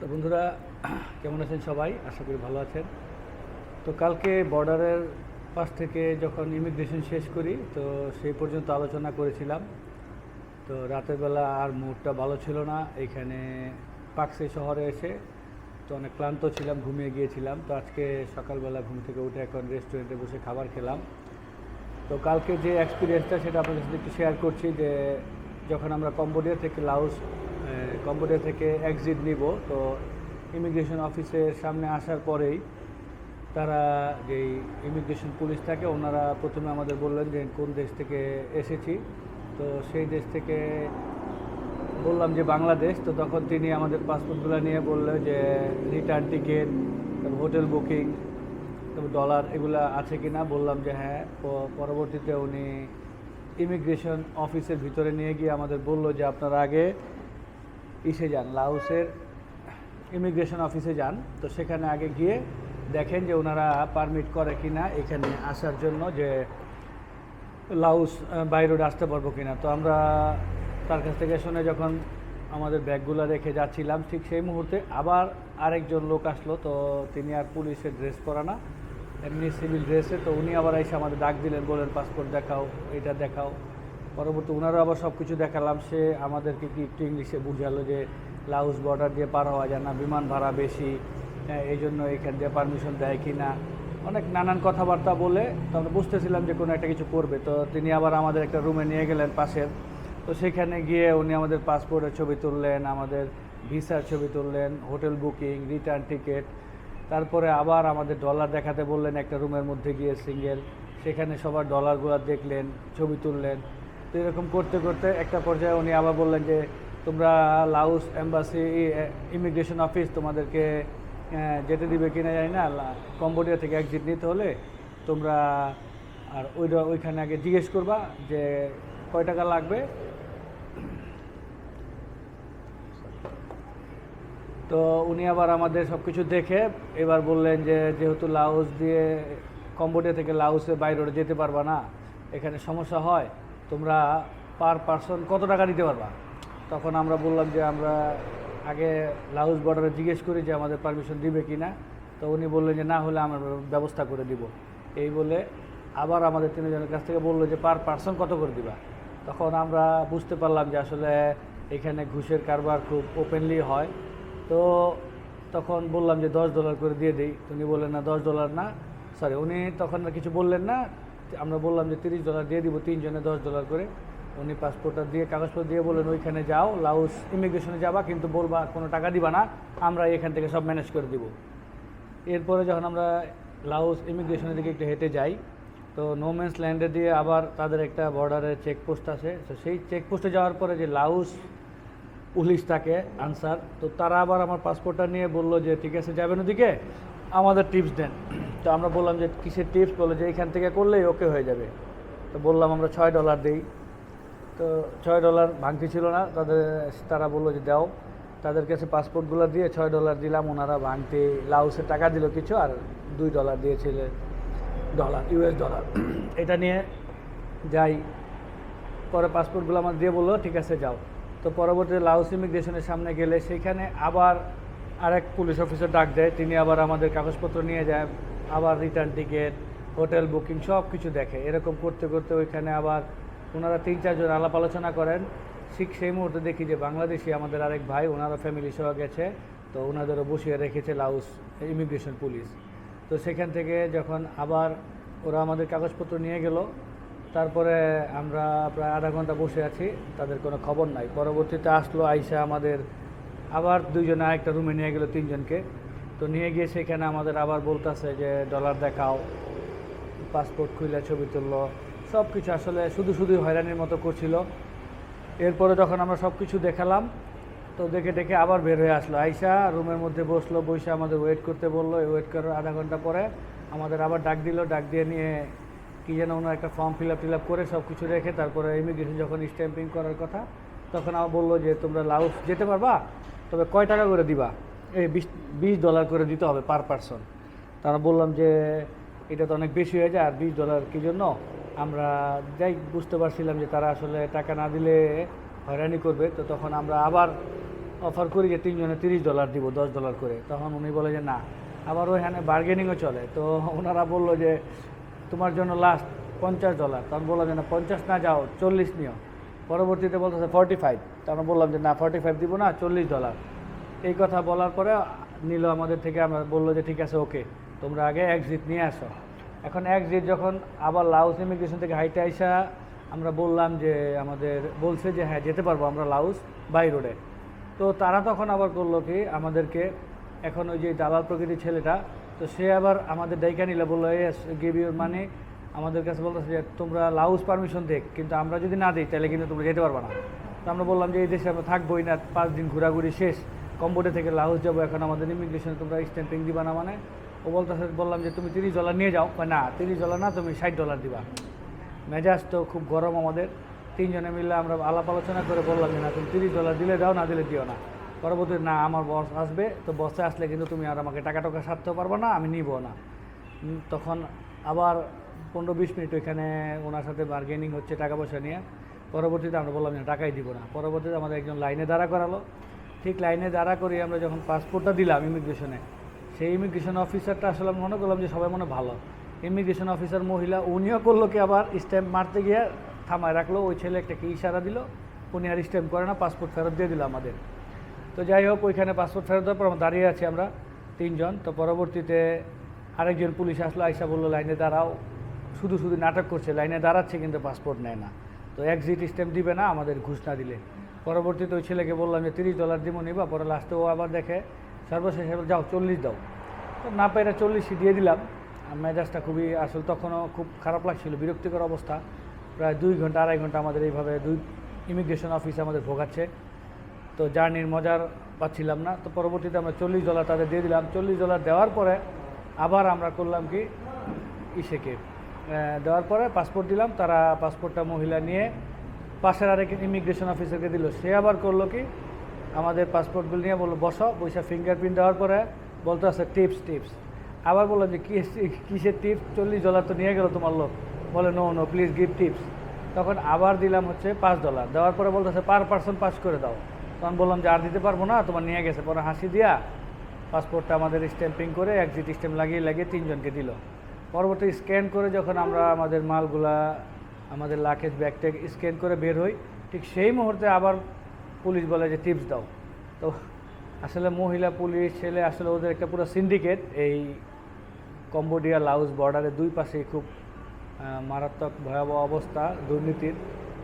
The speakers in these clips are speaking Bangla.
তো বন্ধুরা, কেমন আছেন সবাই? আশা করি ভালো আছেন। তো কালকে বর্ডারের পাশ থেকে যখন ইমিগ্রেশন শেষ করি, তো সেই পর্যন্ত আলোচনা করেছিলাম। তো রাতের বেলা আর মুডটা ভালো ছিল না। এখানে পাকসে শহরে এসে তো অনেক ক্লান্ত ছিলাম, ঘুমিয়ে গিয়েছিলাম। তো আজকে সকালবেলা ঘুম থেকে উঠে এখন রেস্টুরেন্টে বসে খাবার খেলাম। তো কালকে যে এক্সপিরিয়েন্সটা সেটা আপনাদের সাথে একটু শেয়ার করছি যে, যখন আমরা কম্বোডিয়া থেকে লাউস কম্বোডিয়া থেকে এক্সিট নিব। তো ইমিগ্রেশন অফিসের সামনে আসার পরেই তারা যেই ইমিগ্রেশন পুলিশ থাকে, ওনারা প্রথমে আমাদের বললেন যে, কোন দেশ থেকে এসেছি? তো সেই দেশ থেকে বললাম যে, বাংলাদেশ। তো তখন তিনি আমাদের পাসপোর্টগুলো নিয়ে বলল যে রিটার্ন টিকিট তারপর হোটেল বুকিং তারপর ডলার এগুলো আছে কি না বললাম যে হ্যাঁ। পরবর্তীতে উনি ইমিগ্রেশন অফিসের ভিতরে নিয়ে গিয়ে আমাদের বলল যে, আপনারা আগে ইসে যান লাউসের ইমিগ্রেশন অফিসে যান। তো সেখানে আগে গিয়ে দেখেন যে ওনারা পারমিট করে কি না এখানে আসার জন্য যে লাউস বাই রোড আসতে পারব কি না তো আমরা তার কাছ থেকে শুনে যখন আমাদের ব্যাগগুলো রেখে যাচ্ছিলাম, ঠিক সেই মুহূর্তে আবার আরেকজন লোক আসলো। তো তিনি আর পুলিশের ড্রেস পরা না, এমনি সিভিল ড্রেসে তো উনি আবার এসে আমাদের ডাক দিলেন, বলেন পাসপোর্ট দেখাও, এটা দেখাও। পরবর্তী ওনারও আবার সব কিছু দেখালাম। সে আমাদেরকে কি একটু ইংলিশে বুঝালো যে লাউস বর্ডার দিয়ে পার হওয়া যায় না বিমান ভাড়া বেশি হ্যাঁ, এই জন্য এখান দিয়ে পারমিশন দেয় কি না অনেক নানান কথাবার্তা বলে তো আমরা বুঝতেছিলাম যে কোনো একটা কিছু করবে। তো তিনি আবার আমাদের একটা রুমে নিয়ে গেলেন পাশের। তো সেখানে গিয়ে উনি আমাদের পাসপোর্টের ছবি তুললেন আমাদের ভিসার ছবি তুললেন হোটেল বুকিং রিটার্ন টিকিট তারপরে আবার আমাদের ডলার দেখাতে বললেন একটা রুমের মধ্যে গিয়ে সিঙ্গেল সেখানে সবার ডলারগুলো দেখলেন ছবি তুললেন। তো এরকম করতে করতে একটা পর্যায়ে উনি আবার বললেন যে, তোমরা লাউস এম্বাসি ইমিগ্রেশন অফিস তোমাদেরকে যেতে দিবে কিনা জানি না কম্বোডিয়া থেকে এক্সিট নিতে হলে তোমরা, আর ওইটা, ওইখানে আগে জিজ্ঞেস করবা যে, কয় টাকা লাগবে? তো উনি আবার আমাদের সব কিছু দেখে এবার বললেন যে, যেহেতু লাউস দিয়ে কম্বোডিয়া থেকে লাউসে বাইরে যেতে পারবা না, এখানে সমস্যা হয় তোমরা পার পার্সন কত টাকা দিতে পারবা? তখন আমরা বললাম যে আমরা আগে লাউজ বর্ডারে জিজ্ঞেস করি যে আমাদের পারমিশন দিবে কি না তো উনি বললেন যে না হলে আমরা ব্যবস্থা করে দিব। এই বলে আবার আমাদের তিনজনের কাছ থেকে বলল যে পার পার্সন কত করে দিবা? তখন আমরা বুঝতে পারলাম যে আসলে এখানে ঘুষের কারবার খুব ওপেনলি হয়। তো তখন বললাম যে দশ ডলার করে দিয়ে দিই। উনি বললেন, না, দশ ডলার না। সরি উনি তখন কিছু বললেন না। আমরা বললাম যে তিরিশ ডলার দিয়ে দিব, তিনজনে দশ ডলার করে। উনি পাসপোর্টটা দিয়ে, কাগজপত্র দিয়ে বললেন, ওইখানে যাও, লাউস ইমিগ্রেশনে যাবা, কিন্তু বলবা কোনো টাকা দিবা না, আমরা এখান থেকে সব ম্যানেজ করে দিব। এরপরে যখন আমরা লাউস ইমিগ্রেশনের দিকে একটু হেঁটে যাই, তো নোম্যান্স ল্যান্ডে দিয়ে আবার তাদের একটা বর্ডারে চেকপোস্ট আছে। তো সেই চেকপোস্টে যাওয়ার পরে যে লাউস পুলিশ থাকে আনসার তো তারা আবার আমার পাসপোর্টটা নিয়ে বলল যে, ঠিক আছে, যাবেন ওদিকে, আমাদের টিপস দেন। তো আমরা বললাম যে কিসের টিপস বলল যে এখান থেকে করলেই ওকে হয়ে যাবে। তো বললাম আমরা ছয় ডলার দিই। তো ছয় ডলার ভাঙতি ছিল না, তাদের, তারা বলল যে দাও। তাদের কাছে পাসপোর্টগুলো দিয়ে ছয় ডলার দিলাম, ওনারা ভাঙতি, লাউসে টাকা দিল কিছু আর দুই ডলার দিয়েছিল ডলার ইউএস ডলার এটা নিয়ে যাই। পরে পাসপোর্টগুলো আমার দিয়ে বলল, ঠিক আছে, যাও। তো পরবর্তীতে লাউস ইমিগ্রেশনের সামনে গেলে সেখানে আবার আরেক পুলিশ অফিসার ডাক দেয়। তিনি আবার আমাদের কাগজপত্র নিয়ে যায়। আবার রিটার্ন টিকিট হোটেল বুকিং সব কিছু দেখে। এরকম করতে করতে ওইখানে আবার ওনারা তিন, চারজন আলাপ আলোচনা করেন। ঠিক সেই মুহূর্তে দেখি যে বাংলাদেশি আমাদের আরেক ভাই ওনারা ফ্যামিলি সহ গেছে। তো ওনাদেরও বসিয়ে রেখেছে লাউস ইমিগ্রেশন পুলিশ তো সেখান থেকে যখন আবার ওরা আমাদের কাগজপত্র নিয়ে গেল, তারপরে আমরা প্রায় আধা ঘণ্টা বসে আছি, তাদের কোনো খবর নাই। পরবর্তীতে আসলো, আইসা আমাদের আবার দুইজনে আরেকটা রুমে নিয়ে গেলো তিনজনকে। তো নিয়ে গিয়ে সেখানে আমাদের আবার বলতেছে যে, ডলার দেখাও, পাসপোর্ট খুলে ছবি তুললো। সব কিছু আসলে শুধু শুধু হয়রানির মতো করছিল। এরপরে যখন আমরা সব কিছু দেখালাম, তো দেখে দেখে আবার বের হয়ে আসলো। আইসা রুমের মধ্যে বসল বসে আমাদের ওয়েট করতে বলল। ওয়েট করার আধা ঘণ্টা পরে আমাদের আবার ডাক দিল। ডাক দিয়ে নিয়ে কী যেন ওনার একটা form fill up fill up করে সব কিছু রেখে তারপরে ইমিগ্রেশন যখন স্ট্যাম্পিং করার কথা, তখন আমার বলল যে, তোমরা লাউস যেতে পারবা? তবে কয় টাকা করে দিবা? বিশ বিশ ডলার করে দিতে হবে পার পারসন তারা বললাম যে, এটা তো অনেক বেশি হয়ে যায়, আর বিশ ডলার কি জন্য? আমরা যাই বুঝতে পারছিলাম যে তারা আসলে টাকা না দিলে হয়রানি করবে, তো তখন আমরা আবার অফার করি যে তিনজনে তিরিশ ডলার দিব, দশ ডলার করে। তখন উনি বলে যে, না, আবার ওইখানে বার্গেনিংও চলে। তো ওনারা বলল যে, তোমার জন্য লাস্ট পঞ্চাশ ডলার তখন বললাম যে, না, পঞ্চাশ না, যাও, চল্লিশ নিও। পরবর্তীতে বলতেছে ফর্টি ফাইভ তখন বললাম যে, না ফর্টি ফাইভ দিব না, চল্লিশ ডলার এই কথা বলার পরে নিল আমাদের থেকে, আমরা বলল যে ঠিক আছে, ওকে, তোমরা আগে এক্সিট নিয়ে আসো। এখন এক্সিট যখন আবার লাউস ইমিগ্রেশন থেকে হাইটে আইসা আমরা বললাম যে আমাদের, বলছে যে হ্যাঁ যেতে পারব আমরা লাউস বাই রোডে। তো তারা তখন আবার করল কি, আমাদেরকে এখন ওই যে দালাল প্রকৃতির ছেলেটা, তো সে আবার আমাদের ডাইকা নিলে, বলল এস গিভ ইউর মানে আমাদের কাছে বলতেছে যে, তোমরা লাউস পারমিশন দেখ, কিন্তু আমরা যদি না দিই, তাহলে কিন্তু তোমরা যেতে পারবে না। তো আমরা বললাম যে, এই দেশে আমরা থাকবোই না, পাঁচ দিন ঘোরাঘুরি শেষ। কম্বোডে থেকে লাউস যাব, এখন আমাদের ইমিগ্রেশনে তোমরা স্ট্যাম্পিং দিবা না মানে। ও বলতেছে, বললাম যে, তুমি তিরিশ ডলার নিয়ে যাও। না, তিরিশ ডলার না, তুমি ষাট ডলার দিবা। মেজাজ তো খুব গরম আমাদের। তিনজনে মিলে আমরা আলাপ আলোচনা করে বললাম যে, না, তুমি তিরিশ ডলার দিলে দাও, না দিলে দিও না। পরবর্তী, না, আমার বস আসবে, তো বসে আসলে কিন্তু তুমি আর আমাকে টাকা টাকা সারতেও পারবে না, আমি নিব না। তখন আবার পনেরো বিশ মিনিট ওইখানে ওনার সাথে বার্গেনিং হচ্ছে টাকা পয়সা নিয়ে। পরবর্তীতে আমরা বললাম যে, টাকাই দিব না। পরবর্তীতে আমাদের একজন লাইনে দাঁড়া করালো। ঠিক লাইনে দাঁড়া করে আমরা যখন পাসপোর্টটা দিলাম ইমিগ্রেশনে সেই ইমিগ্রেশন অফিসারটা আসলে আমি মনে করলাম যে সবাই মনে ভালো। ইমিগ্রেশন অফিসার মহিলা, উনিও করল কি আবার স্ট্যাম্প মারতে গিয়ে থামায় রাখল, ওই ছেলে একটা কি ইশারা দিল, উনি আর স্ট্যাম্প করে না পাসপোর্ট ফেরত দিয়ে দিল আমাদের। তো যাই হোক, ওইখানে পাসপোর্ট ফেরত দেওয়ার পর আমরা দাঁড়িয়ে আছি আমরা তিনজন। তো পরবর্তীতে আরেকজন পুলিশ আসলো, আইসা বলল, লাইনে দাঁড়াও। শুধু শুধু নাটক করছে, লাইনে দাঁড়াচ্ছে কিন্তু পাসপোর্ট নেয় না। তো এক্সিট স্ট্যাম্প দিবে না, আমাদের ঘুষ না দিলে। পরবর্তীতে ওই ছেলেকে বললাম যে তিরিশ ডলার দিব নিবা, পরে লাস্টে ও আবার দেখে, সর্বশেষে যাও, চল্লিশ দাও। তো না পেরে চল্লিশই দিয়ে দিলাম। মেজাজটা খুবই আসলে, তখনও খুব খারাপ লাগছিল, বিরক্তিকর অবস্থা। প্রায় দুই ঘণ্টা, আড়াই ঘণ্টা আমাদের এইভাবে দুই ইমিগ্রেশন অফিস আমাদের ভোগাচ্ছে। তো জার্নির মজার পাচ্ছিলাম না। তো পরবর্তীতে আমরা চল্লিশ ডলার তাদের দিয়ে দিলাম। চল্লিশ ডলার দেওয়ার পরে আবার আমরা করলাম কি? ইসেকে। দেওয়ার পরে পাসপোর্ট দিলাম। তারা পাসপোর্টটা মহিলা নিয়ে পাশের আরেক ইমিগ্রেশন অফিসারকে দিল। সে আবার করল কি? আমাদের পাসপোর্টগুলো নিয়ে বলল, বসো। পয়সা ফিঙ্গারপ্রিন্ট দেওয়ার পরে বলতে আছে টিপস টিপস আবার বললাম যে কিসের টিপস চল্লিশ ডলার তো নিয়ে গেল তোমার লোক। বলে no no please give tips তখন আবার দিলাম হচ্ছে পাঁচ ডলার দেওয়ার পরে বলতেছে পার পার্সন পাস করে দাও। তখন বললাম যে, আর দিতে পারব না, তোমার নিয়ে গেছে। পরে হাসি দিয়া পাসপোর্টটা আমাদের স্ট্যাম্পিং করে এক্সিট স্ট্যাম্প লাগিয়ে লাগিয়ে তিনজনকে দিল। পরবর্তী স্ক্যান করে যখন আমরা আমাদের মালগুলা আমাদের লাকেজ ব্যাগট্যাগ স্ক্যান করে বের হই। ঠিক সেই মুহূর্তে আবার পুলিশ বলে যে টিপস দাও। তো আসলে মহিলা, পুলিশ, ছেলে আসলে ওদের একটা পুরো সিন্ডিকেট এই কম্বোডিয়া লাউস বর্ডারের দুই পাশেই খুব মারাত্মক ভয়াবহ অবস্থা, দুর্নীতির।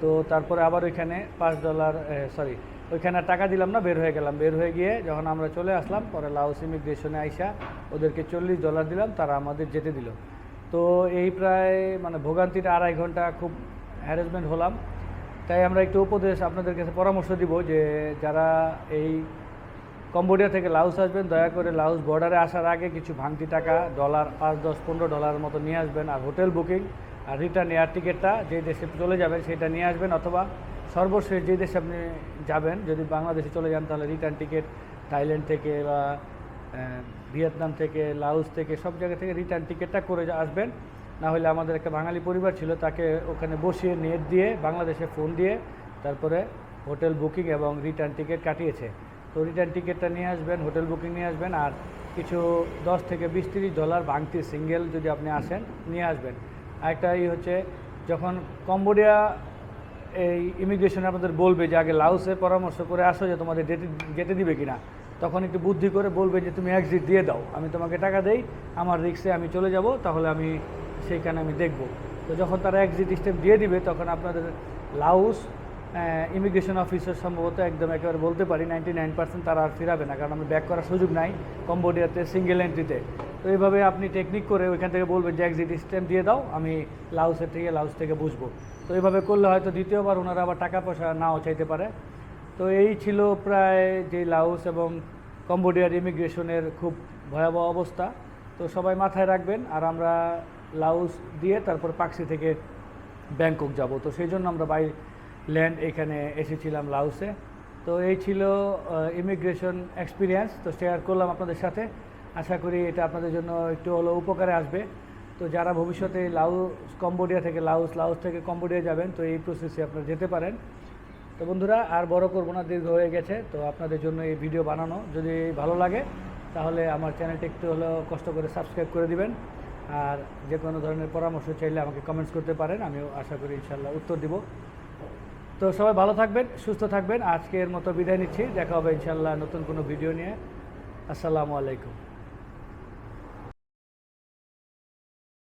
তো তারপরে আবার ওইখানে পাঁচ ডলার সরি ওইখানে টাকা দিলাম না, বের হয়ে গেলাম। বের হয়ে গিয়ে যখন আমরা চলে আসলাম, পরে লাউস ইমিগ্রেশনে আইসা ওদেরকে চল্লিশ ডলার দিলাম, তারা আমাদের যেতে দিল। তো এই প্রায় মানে ভোগান্তিটা আড়াই ঘণ্টা খুব হ্যারাসমেন্ট হলাম। তাই আমরা একটু উপদেশ আপনাদের কাছে পরামর্শ দিব যে যারা এই কম্বোডিয়া থেকে লাউস আসবেন, দয়া করে লাউস বর্ডারে আসার আগে কিছু ভাঙতি টাকা ডলার পাঁচ, দশ, পনেরো ডলারের মতো নিয়ে আসবেন আর হোটেল বুকিং আর রিটার্ন এয়ার টিকিটটা যে দেশে চলে যাবেন সেটা নিয়ে আসবেন অথবা সর্বশেষ যে দেশে আপনি যাবেন, যদি বাংলাদেশে চলে যান তাহলে রিটার্ন টিকিট থাইল্যান্ড থেকে বা ভিয়েতনাম থেকে লাউস থেকে, সব জায়গা থেকে রিটার্ন টিকিটটা করে আসবেন। না হলে আমাদের একটা বাঙালি পরিবার ছিল, তাকে ওখানে বসিয়ে নেট দিয়ে, বাংলাদেশে ফোন দিয়ে তারপরে হোটেল বুকিং এবং রিটার্ন টিকিট কাটিয়েছে। তো রিটার্ন টিকিটটা নিয়ে আসবেন হোটেল বুকিং নিয়ে আসবেন আর কিছু দশ থেকে বিশ তিরিশ ডলার ভাঙতি সিঙ্গেল যদি আপনি আসেন, নিয়ে আসবেন। আরেকটা ই হচ্ছে, যখন কম্বোডিয়া এই ইমিগ্রেশনে আপনাদের বলবে যে আগে লাউসে পরামর্শ করে আসো যে তোমাদের যেতে যেতে দিবে কিনা। তখন একটু বুদ্ধি করে বলবে যে তুমি এক্সিট দিয়ে দাও। আমি তোমাকে টাকা দেই, আমার রিক্সে আমি চলে যাব, তাহলে আমি সেইখানে আমি দেখব। তো যখন তারা এক্সিট স্টেপ দিয়ে দিবে, তখন আপনাদের লাউস ইমিগ্রেশন অফিসার সম্ভবত একদম একেবারে বলতে পারি নাইনটি নাইন পার্সেন্ট তারা আর ফিরাবে না, কারণ আমরা ব্যাক করার সুযোগ নাই কম্বোডিয়াতে সিঙ্গেল এন্ট্রিতে তো এইভাবে আপনি টেকনিক করে ওইখান থেকে বলবেন যে এক্সিট স্ট্যাম্প দিয়ে দাও, আমি লাউসের থেকে লাউস থেকে বুঝব। তো এইভাবে করলে হয়তো দ্বিতীয়বার ওনারা আবার টাকা পয়সা নাও চাইতে পারে। তো এই ছিল প্রায় যে লাউস এবং কম্বোডিয়ার ইমিগ্রেশনের খুব ভয়াবহ অবস্থা। তো সবাই মাথায় রাখবেন, আর আমরা লাউস দিয়ে তারপর পাকসি থেকে ব্যাংকক যাব। তো সেই জন্য আমরা বাই ল্যান্ড এখানে এসেছিলাম লাউসে তো এই ছিল ইমিগ্রেশন এক্সপিরিয়েন্স। তো শেয়ার করলাম আপনাদের সাথে। আশা করি এটা আপনাদের জন্য একটু হলো উপকারে আসবে। তো যারা ভবিষ্যতে লাউস কম্বোডিয়া থেকে লাউস লাউস থেকে কম্বোডিয়া যাবেন, তো এই প্রসেসে আপনারা যেতে পারেন। তো বন্ধুরা, আর বড় করব না, দীর্ঘ হয়ে গেছে, তো আপনাদের জন্য এই ভিডিও বানানো। যদি ভালো লাগে, তাহলে আমার চ্যানেলটি একটু হলেও কষ্ট করে সাবস্ক্রাইব করে দিবেন। আর যে কোনো ধরনের পরামর্শ চাইলে আমাকে কমেন্টস করতে পারেন, আমিও আশা করি ইনশাল্লাহ উত্তর দিব। তো সবাই ভালো থাকবেন, সুস্থ থাকবেন। আজকের মতো বিদায় নিচ্ছি, দেখা হবে ইনশাল্লাহ নতুন কোনো ভিডিও নিয়ে। আসসালামু আলাইকুম।